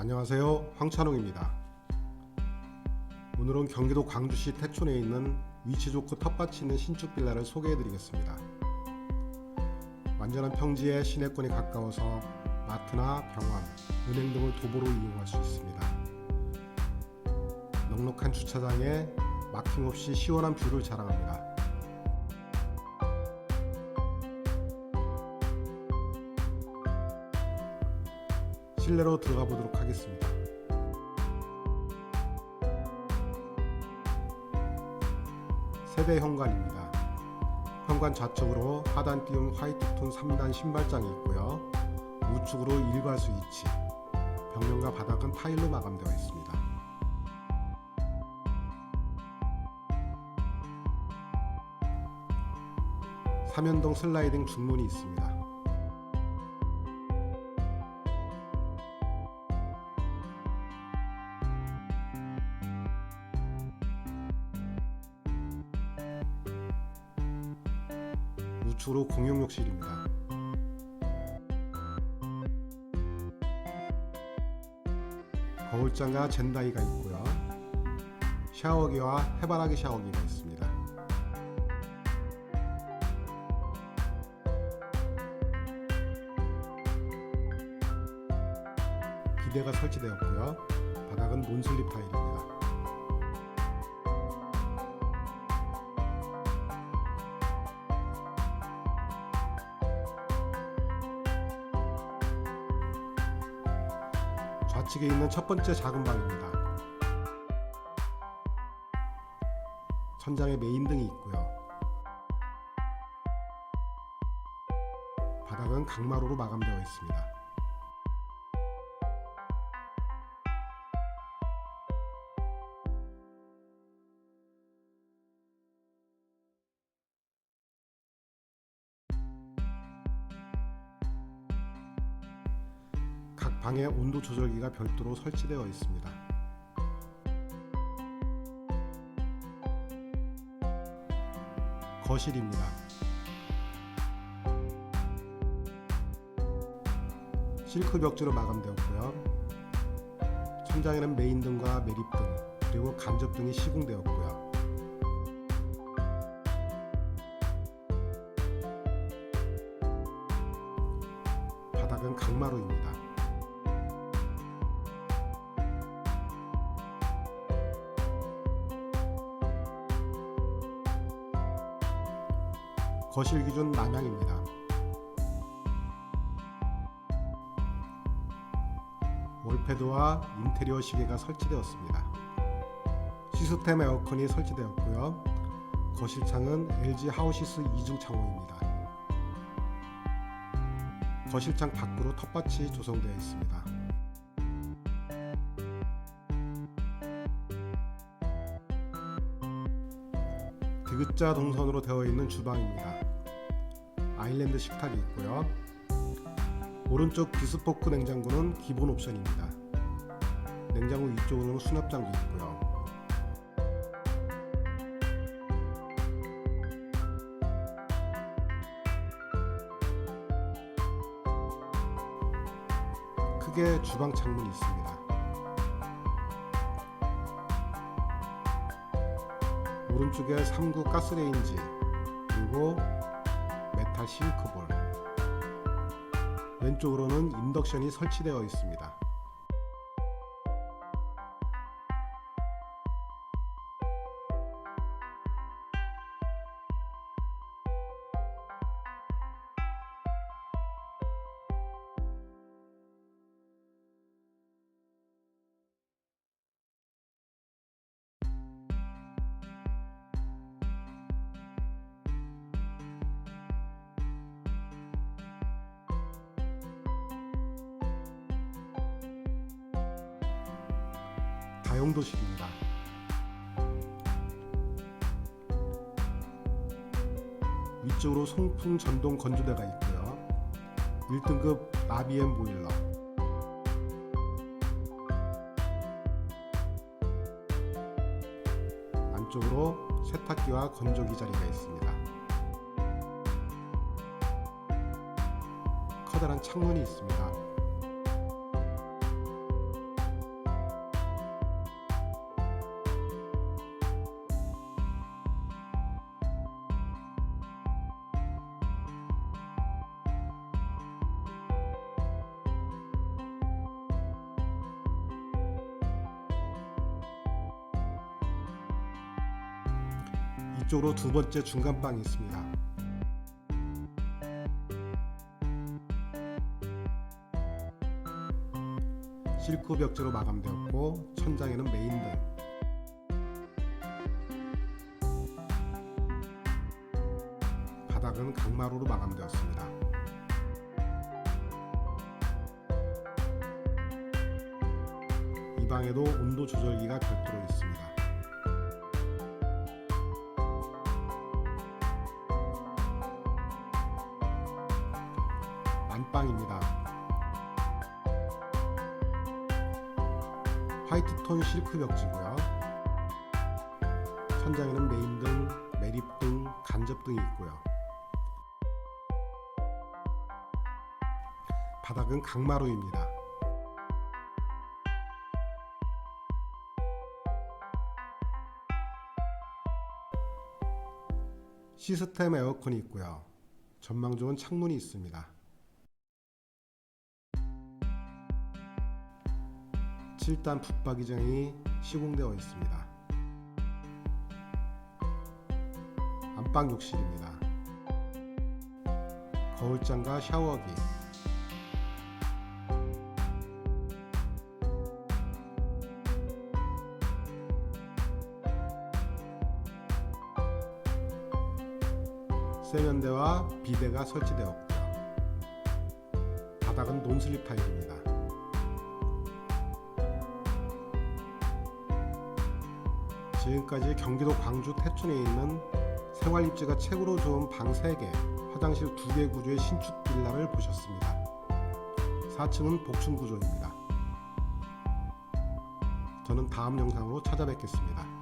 안녕하세요. 황찬홍입니다. 오늘은 경기도 광주시 태촌에 있는 위치 좋고 텃밭이 있는 신축 빌라를 소개해 드리겠습니다. 완전한 평지에 시내권이 가까워서 마트나 병원, 은행 등을 도보로 이용할 수 있습니다. 넉넉한 주차장에 막힘없이 시원한 뷰를 자랑합니다. 실내로 들어가 보도록 하겠습니다. 세대 현관입니다. 현관 좌측으로 하단 띄운 화이트톤 3단 신발장이 있고요. 우측으로 일괄 스위치, 벽면과 바닥은 타일로 마감되어 있습니다. 삼연동 슬라이딩 중문이 있습니다. 우측으로 공용 욕실입니다. 거울장과 젠다이가 있고요. 샤워기와 해바라기 샤워기가 있습니다. 비데가 설치되었고요. 바닥은 논슬립 타일입니다. 좌측에 있는 첫 번째 작은 방입니다. 천장에 메인 등이 있고요. 바닥은 강마루로 마감되어 있습니다. 방에 온도 조절기가 별도로 설치되어 있습니다. 거실입니다. 실크 벽지로 마감되었고요. 천장에는 메인 등과 매립등 그리고 간접 등이 시공되었고요. 거실 기준 남향입니다. 월패드와 인테리어 시계가 설치되었습니다. 시스템 에어컨이 설치되었고요. 거실 창은 LG 하우시스 이중 창호입니다. 거실 창 밖으로 텃밭이 조성되어 있습니다. 디귿자 동선으로 되어 있는 주방입니다. 아일랜드 식탁이 있고요. 오른쪽 비스포크 냉장고는 기본 옵션입니다. 냉장고 위쪽으로는 수납장도 있고요. 크게 주방 창문이 있습니다. 오른쪽에 3구 가스레인지 그리고 싱크볼 왼쪽으로는 인덕션이 설치되어 있습니다. 다용도실입니다. 위쪽으로 송풍 전동 건조대가 있고요. 1등급 나비엠 보일러. 안쪽으로 세탁기와 건조기 자리가 있습니다. 커다란 창문이 있습니다. 이쪽으로 두 번째 중간방이 있습니다. 실크 벽지로 마감되었고 천장에는 메인등 바닥은 강마루로 마감되었습니다. 이 방에도 온도 조절기가 별도로 있습니다. 화이트톤 실크 벽지고요. 천장에는 메인등, 매립등, 간접등이 있고요. 바닥은 강마루입니다. 시스템 에어컨이 있고요. 전망 좋은 창문이 있습니다. 7단 붙박이장이 시공되어 있습니다. 안방 욕실입니다. 거울장과 샤워기, 세면대와 비데가 설치되었고요. 바닥은 논슬립 타일입니다. 지금까지 경기도 광주 태촌에 있는 생활 입지가 최고로 좋은 방 3개, 화장실 2개 구조의 신축 빌라를 보셨습니다. 4층은 복층 구조입니다. 저는 다음 영상으로 찾아뵙겠습니다.